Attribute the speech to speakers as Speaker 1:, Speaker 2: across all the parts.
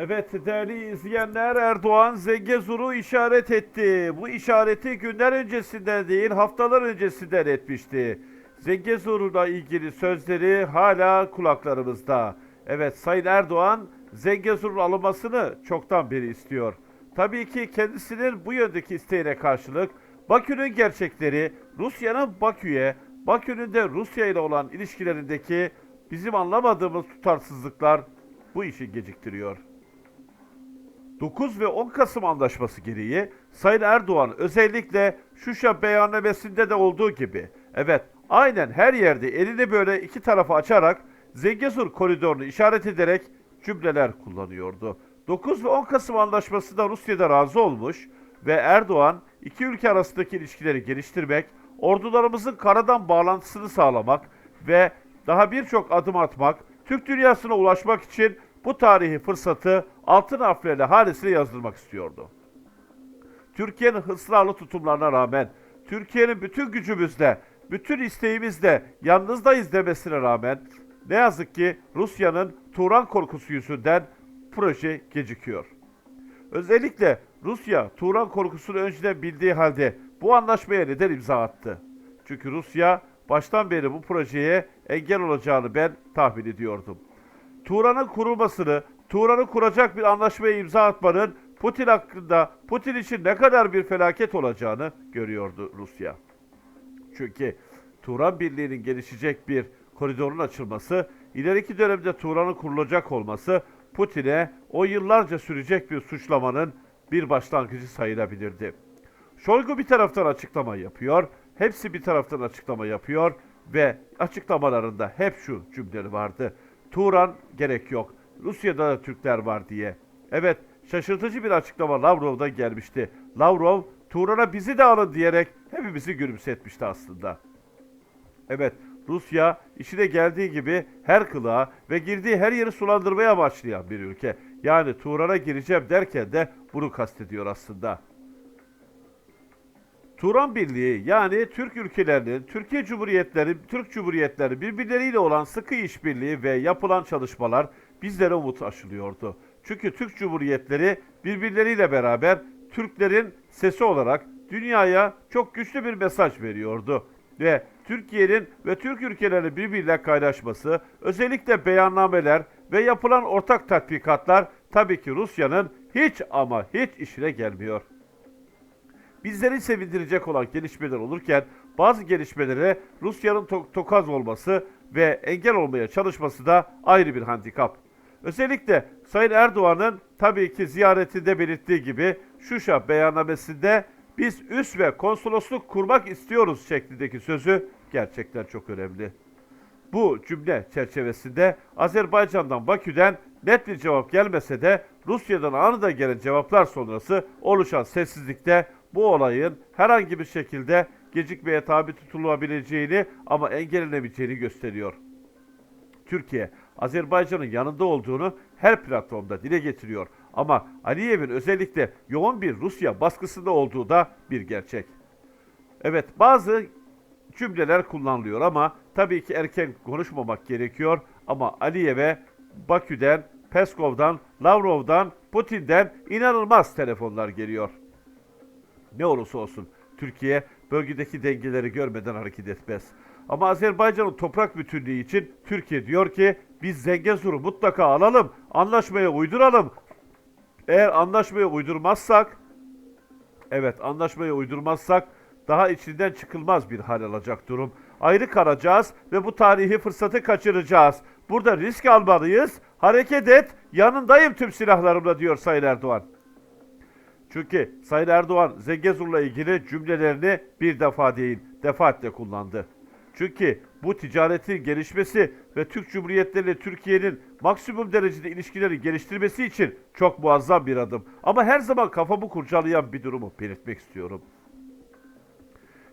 Speaker 1: Evet değerli izleyenler Erdoğan Zengezur'u işaret etti. Bu işareti günler öncesinden değil haftalar öncesinden etmişti. Zengezur'la ilgili sözleri hala kulaklarımızda. Evet Sayın Erdoğan Zengezur'un alınmasını çoktan beri istiyor. Tabii ki kendisinin bu yöndeki isteğine karşılık Bakü'nün gerçekleri, Rusya'nın Bakü'ye, Bakü'nün de Rusya ile olan ilişkilerindeki bizim anlamadığımız tutarsızlıklar bu işi geciktiriyor. 9 ve 10 Kasım Anlaşması gereği Sayın Erdoğan özellikle Şuşa beyannamesinde de olduğu gibi evet aynen her yerde elini böyle iki tarafa açarak Zengezur koridorunu işaret ederek cümleler kullanıyordu. 9 ve 10 Kasım Anlaşması'nda Rusya'da razı olmuş ve Erdoğan iki ülke arasındaki ilişkileri geliştirmek, ordularımızın karadan bağlantısını sağlamak ve daha birçok adım atmak, Türk dünyasına ulaşmak için bu tarihi fırsatı altın harflerle hanesine yazdırmak istiyordu. Türkiye'nin ısrarlı tutumlarına rağmen, Türkiye'nin bütün gücümüzle, bütün isteğimizle yalnızdayız demesine rağmen ne yazık ki Rusya'nın Turan korkusu yüzünden proje gecikiyor. Özellikle Rusya Turan korkusunu önceden bildiği halde bu anlaşmaya neden imza attı? Çünkü Rusya baştan beri bu projeye engel olacağını ben tahmin ediyordum. Turan'ın kurulmasını, Turan'ı kuracak bir anlaşmaya imza atmanın Putin hakkında, Putin için ne kadar bir felaket olacağını görüyordu Rusya. Çünkü Turan Birliği'nin gelişecek bir koridorun açılması, ileriki dönemde Turan'ın kurulacak olması Putin'e o yıllarca sürecek bir suçlamanın bir başlangıcı sayılabilirdi. Şoygu bir taraftan açıklama yapıyor, hepsi bir taraftan açıklama yapıyor ve açıklamalarında hep şu cümleleri vardı. Turan gerek yok, Rusya'da da Türkler var diye. Evet, şaşırtıcı bir açıklama Lavrov'dan gelmişti. Lavrov, Turan'a bizi de alın diyerek hepimizi gülümsetmişti aslında. Evet, Rusya işine geldiği gibi her kılığa ve girdiği her yeri sulandırmaya başlayan bir ülke. Yani Turan'a gireceğim derken de bunu kastediyor aslında. Turan Birliği yani Türk ülkelerinin, Türkiye Cumhuriyetleri, Türk Cumhuriyetleri birbirleriyle olan sıkı işbirliği ve yapılan çalışmalar bizlere umut aşılıyordu. Çünkü Türk Cumhuriyetleri birbirleriyle beraber Türklerin sesi olarak dünyaya çok güçlü bir mesaj veriyordu. Ve Türkiye'nin ve Türk ülkelerinin birbiriyle kaynaşması, özellikle beyannameler ve yapılan ortak tatbikatlar tabii ki Rusya'nın hiç ama hiç işine gelmiyor. Bizleri sevindirecek olan gelişmeler olurken bazı gelişmelere Rusya'nın to- tokaz olması ve engel olmaya çalışması da ayrı bir handikap. Özellikle Sayın Erdoğan'ın tabii ki ziyaretinde belirttiği gibi Şuşa beyannamesinde biz üs ve konsolosluk kurmak istiyoruz şeklindeki sözü gerçekten çok önemli. Bu cümle çerçevesinde Azerbaycan'dan Bakü'den net bir cevap gelmese de Rusya'dan anında gelen cevaplar sonrası oluşan sessizlikte bu olayın herhangi bir şekilde gecikmeye tabi tutulabileceğini ama engellenemeyeceğini gösteriyor. Türkiye, Azerbaycan'ın yanında olduğunu her platformda dile getiriyor. Ama Aliyev'in özellikle yoğun bir Rusya baskısında olduğu da bir gerçek. Evet bazı cümleler kullanılıyor ama tabii ki erken konuşmamak gerekiyor. Ama Aliyev'e Bakü'den, Peskov'dan, Lavrov'dan, Putin'den inanılmaz telefonlar geliyor. Ne olursa olsun Türkiye bölgedeki dengeleri görmeden hareket etmez. Ama Azerbaycan'ın toprak bütünlüğü için Türkiye diyor ki biz Zengezur'u mutlaka alalım, anlaşmaya uyduralım. Eğer anlaşmaya uydurmazsak, evet anlaşmaya uydurmazsak daha içinden çıkılmaz bir hal alacak durum. Ayrı kalacağız ve bu tarihi fırsatı kaçıracağız. Burada risk almalıyız. Hareket et, yanındayım tüm silahlarımla diyor Sayın Erdoğan. Çünkü Sayın Erdoğan Zengezur'la ilgili cümlelerini bir defa değil, defaatle kullandı. Çünkü bu ticaretin gelişmesi ve Türk Cumhuriyetleri ile Türkiye'nin maksimum derecede ilişkileri geliştirmesi için çok muazzam bir adım. Ama her zaman kafamı kurcalayan bir durumu belirtmek istiyorum.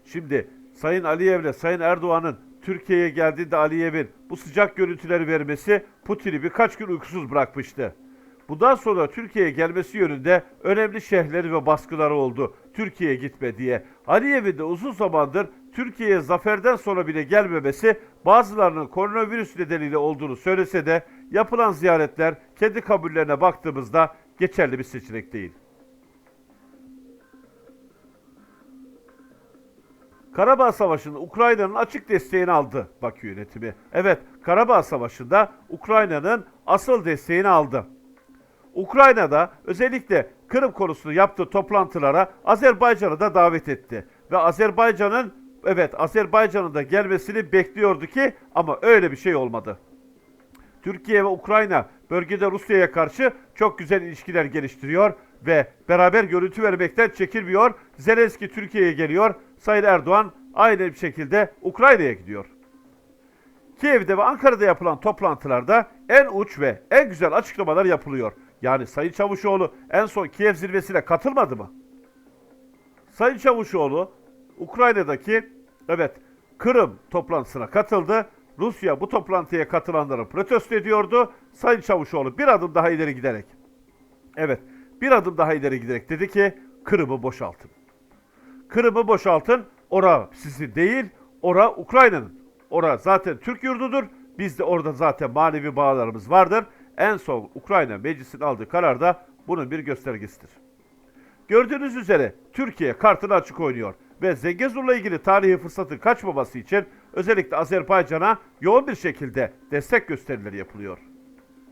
Speaker 1: Şimdi Sayın Aliyev ile Sayın Erdoğan'ın Türkiye'ye geldiğinde Aliyev'in bu sıcak görüntüleri vermesi Putin'i birkaç gün uykusuz bırakmıştı. Bundan sonra Türkiye'ye gelmesi yönünde önemli şehirleri ve baskıları oldu. Türkiye'ye gitme diye. Aliyev'in de uzun zamandır Türkiye'ye zaferden sonra bile gelmemesi bazılarının koronavirüs nedeniyle olduğunu söylese de yapılan ziyaretler kendi kabullerine baktığımızda geçerli bir seçenek değil. Karabağ Savaşı'nda Ukrayna'nın açık desteğini aldı Bakü yönetimi. Evet, Karabağ Savaşı'nda Ukrayna'nın asıl desteğini aldı. Ukrayna'da özellikle Kırım konusunu yaptığı toplantılara Azerbaycan'ı da davet etti. Ve Azerbaycan'ın evet Azerbaycan'ın da gelmesini bekliyordu ki ama öyle bir şey olmadı. Türkiye ve Ukrayna bölgede Rusya'ya karşı çok güzel ilişkiler geliştiriyor ve beraber görüntü vermekten çekilmiyor. Zelenski Türkiye'ye geliyor. Sayın Erdoğan aynı bir şekilde Ukrayna'ya gidiyor. Kiev'de ve Ankara'da yapılan toplantılarda en uç ve en güzel açıklamalar yapılıyor. Yani Sayın Çavuşoğlu en son Kiev zirvesine katılmadı mı? Sayın Çavuşoğlu Ukrayna'daki evet Kırım toplantısına katıldı. Rusya bu toplantıya katılanları protesto ediyordu. Sayın Çavuşoğlu bir adım daha ileri giderek evet bir adım daha ileri giderek dedi ki Kırım'ı boşaltın. Kırım'ı boşaltın. Ora sizin değil, ora Ukrayna'nın. Ora zaten Türk yurdudur. Biz de orada zaten manevi bağlarımız vardır. En son Ukrayna meclisin aldığı karar da bunun bir göstergesidir. Gördüğünüz üzere Türkiye kartını açık oynuyor ve Zengezur'la ilgili tarihi fırsatın kaçmaması için özellikle Azerbaycan'a yoğun bir şekilde destek gösterileri yapılıyor.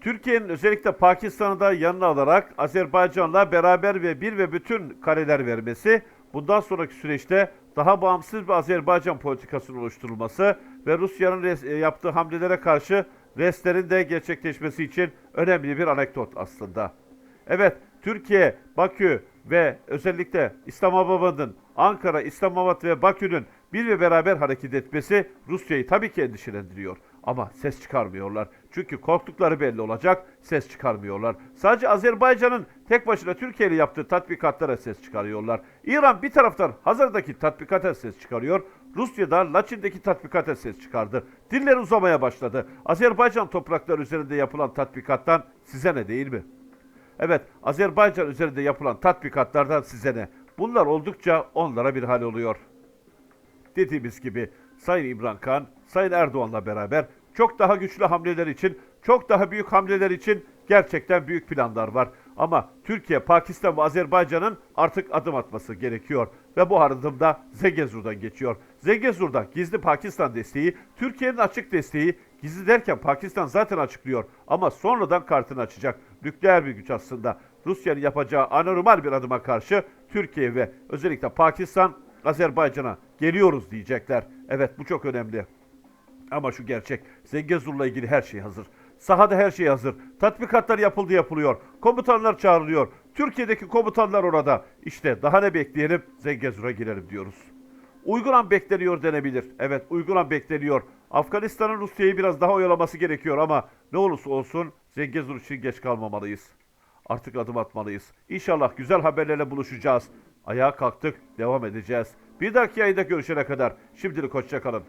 Speaker 1: Türkiye'nin özellikle Pakistan'ı da yanına alarak Azerbaycan'la beraber ve bir ve bütün kareler vermesi, bundan sonraki süreçte daha bağımsız bir Azerbaycan politikasının oluşturulması ve Rusya'nın e, yaptığı hamlelere karşı restlerin de gerçekleşmesi için önemli bir anekdot aslında. Evet, Türkiye, Bakü ve özellikle İslamabad'ın, Ankara, İslamabad ve Bakü'nün bir ve beraber hareket etmesi Rusya'yı tabii ki endişelendiriyor. Ama ses çıkarmıyorlar. Çünkü korktukları belli olacak, ses çıkarmıyorlar. Sadece Azerbaycan'ın tek başına Türkiye ile yaptığı tatbikatlara ses çıkarıyorlar. İran bir taraftan Hazar'daki tatbikata ses çıkarıyor. Rusya da Laçin'deki tatbikata ses çıkardı. Diller uzamaya başladı. Azerbaycan toprakları üzerinde yapılan tatbikattan size ne değil mi? Evet, Azerbaycan üzerinde yapılan tatbikatlardan size ne? Bunlar oldukça onlara bir hal oluyor. Dediğimiz gibi Sayın İmran Khan, Sayın Erdoğan'la beraber çok daha güçlü hamleler için, çok daha büyük hamleler için gerçekten büyük planlar var. Ama Türkiye, Pakistan ve Azerbaycan'ın artık adım atması gerekiyor. Ve bu adım da Zengezur'dan geçiyor. Zengezur'da gizli Pakistan desteği, Türkiye'nin açık desteği, gizli derken Pakistan zaten açıklıyor. Ama sonradan kartını açacak. Nükleer bir güç aslında. Rusya'nın yapacağı anormal bir adıma karşı Türkiye ve özellikle Pakistan Azerbaycan'a geliyoruz diyecekler. Evet bu çok önemli. Ama şu gerçek. Zengezur'la ilgili her şey hazır. Sahada her şey hazır. Tatbikatlar yapıldı yapılıyor. Komutanlar çağrılıyor. Türkiye'deki komutanlar orada. İşte daha ne bekleyelim? Zengezur'a girelim diyoruz. Uygun an bekleniyor denebilir. Evet uygun an bekleniyor. Afganistan'ın Rusya'yı biraz daha oyalaması gerekiyor ama ne olursa olsun Zengezur için geç kalmamalıyız. Artık adım atmalıyız. İnşallah güzel haberlerle buluşacağız. Ayağa kalktık, devam edeceğiz. Bir dahaki yayında görüşene kadar şimdilik hoşçakalın.